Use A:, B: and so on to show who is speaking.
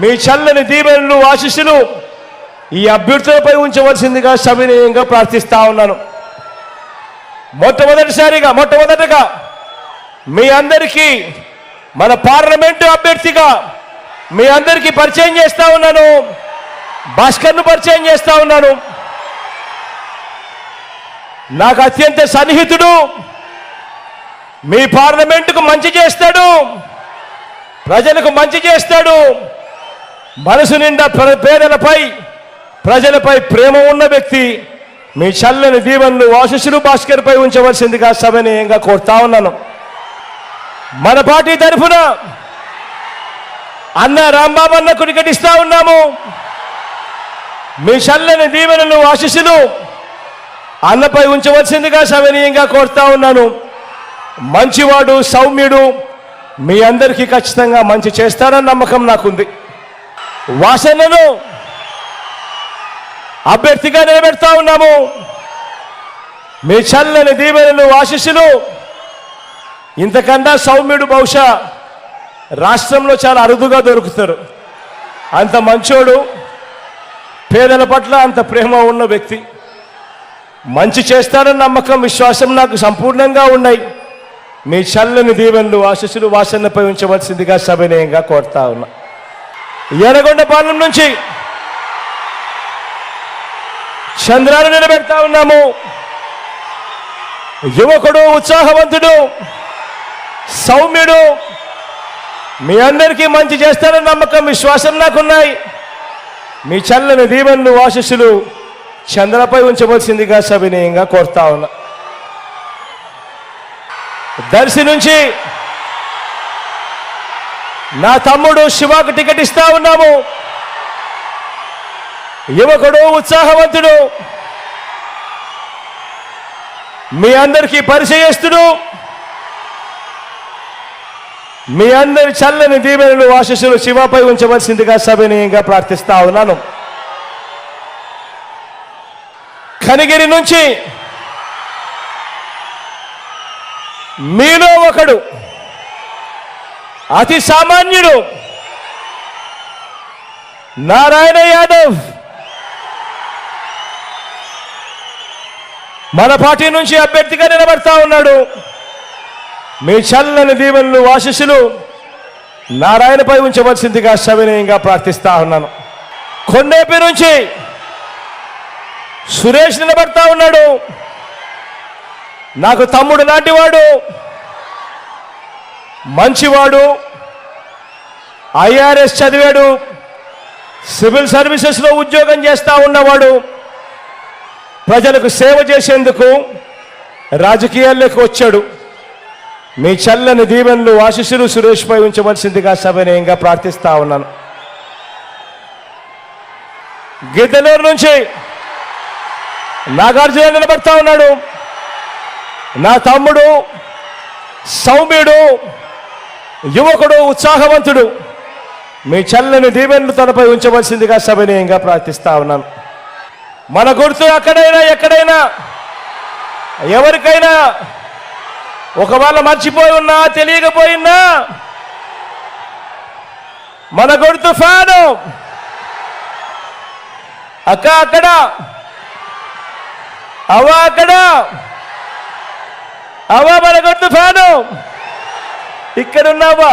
A: మీ చల్లని దీవెనలు ఆశిస్సులు ఈ అభ్యర్థులపై ఉంచవలసిందిగా సవినయంగా ప్రార్థిస్తా ఉన్నాను. మొట్టమొదటిసారిగా మొట్టమొదటగా మీ అందరికీ మన పార్లమెంటు అభ్యర్థిగా మీ అందరికీ పరిచయం చేస్తా ఉన్నాను. భాస్కర్ను పరిచయం చేస్తా ఉన్నాను. నాకు అత్యంత సన్నిహితుడు మీ పార్లమెంటుకు మంచి చేస్తాడు ప్రజలకు మంచి చేస్తాడు. మనసు నిండా ప్ర- పేదలపై ప్రజలపై ప్రేమ ఉన్న వ్యక్తి మీ చల్లని దీవెనలు ఆశీస్సులు భాస్కర్పై ఉంచవలసిందిగా సభనీయంగా కోరుతా ఉన్నాను. మన పార్టీ తరఫున అన్న రాంబాబు అన్నకు ఉన్నాము. మీ చల్లని దీవెనలు ఆశీస్సులు అన్నపై ఉంచవలసిందిగా సవనీయంగా కోరుతా ఉన్నాను. మంచివాడు సౌమ్యుడు మీ అందరికీ ఖచ్చితంగా మంచి చేస్తారన్న నమ్మకం నాకుంది. వాసనను అభ్యర్థిగా నిలబెడతా ఉన్నాము. మీ చల్లని దీవెనలు ఆశీస్సులు ఇంతకన్నా సౌమ్యుడు బహుశా రాష్ట్రంలో చాలా అరుదుగా దొరుకుతారు. అంత మంచోడు పేదల పట్ల అంత ప్రేమ ఉన్న వ్యక్తి. మంచి చేస్తారని నమ్మకం విశ్వాసం నాకు సంపూర్ణంగా ఉన్నాయి. మీ చల్లని దీవెనలు ఆశీస్సులు వాసనపై ఉంచవలసిందిగా సవినయంగా కోరుతా ఉన్నా. ఎర్రగొండపాలెం నుంచి చంద్రాన్ని నిలబెడతా ఉన్నాము. యువకుడు ఉత్సాహవంతుడు సౌమ్యుడు మీ అందరికీ మంచి చేస్తారని నమ్మకం విశ్వాసం నాకున్నాయి. మీ చల్లని దీవెనలు ఆశీస్సులు చంద్రపై ఉంచవలసిందిగా సవినయంగా కోరుతా ఉన్నా. దర్శి నుంచి నా తమ్ముడు శివాకు టికెట్ ఇస్తా ఉన్నాము. యువకుడు ఉత్సాహవంతుడు. మీ అందరికీ పరిచయస్తుడు. మీ అందరి చల్లని దీవెనలు ఆశీస్సులు శివపై ఉంచవలసిందిగా సవినయంగా ప్రార్థిస్తా ఉన్నాను. కనిగిరి నుంచి మీలో ఒకడు అతి సామాన్యుడు నారాయణ యాదవ్. మన పార్టీ నుంచి అభ్యర్థిగా నిలబడతా ఉన్నాడు. మీ చల్లని దీవెనలు ఆశీస్సులు నారాయణపై ఉంచవలసిందిగా సవినయంగా ప్రార్థిస్తా ఉన్నాను. కొండేపి నుంచి సురేష్ నిలబడతా ఉన్నాడు. నాకు తమ్ముడు లాంటివాడు. మంచివాడు ఐఆర్ఎస్ చదివాడు సివిల్ సర్వీసెస్లో ఉద్యోగం చేస్తూ ఉన్నవాడు ప్రజలకు సేవ చేసేందుకు రాజకీయాల్లోకి వచ్చాడు. మీ చల్లని దీవెనలు సురేష్ సురేష్పై ఉంచవలసిందిగా సవినయంగా ప్రార్థిస్తా ఉన్నాను. గిద్దలూరు నుంచి నాగార్జున నిలబడతా ఉన్నాడు. నా తమ్ముడు సౌమ్యుడు యువకుడు ఉత్సాహవంతుడు. మీ చల్లని దీవెన్లు తనపై ఉంచవలసిందిగా సవినయంగా ప్రార్థిస్తా ఉన్నాను మన గుర్తు అక్కడైనా ఎక్కడైనా ఎవరికైనా ఒకవేళ మర్చిపోయి ఉన్నా తెలియకపోయినా మన గుర్తు ఫ్యాను. అక్క అక్కడ అవ్వ అక్కడ అవ్వ మన గుర్తు ఫ్యాను. ఇక్కడ ఉన్నావా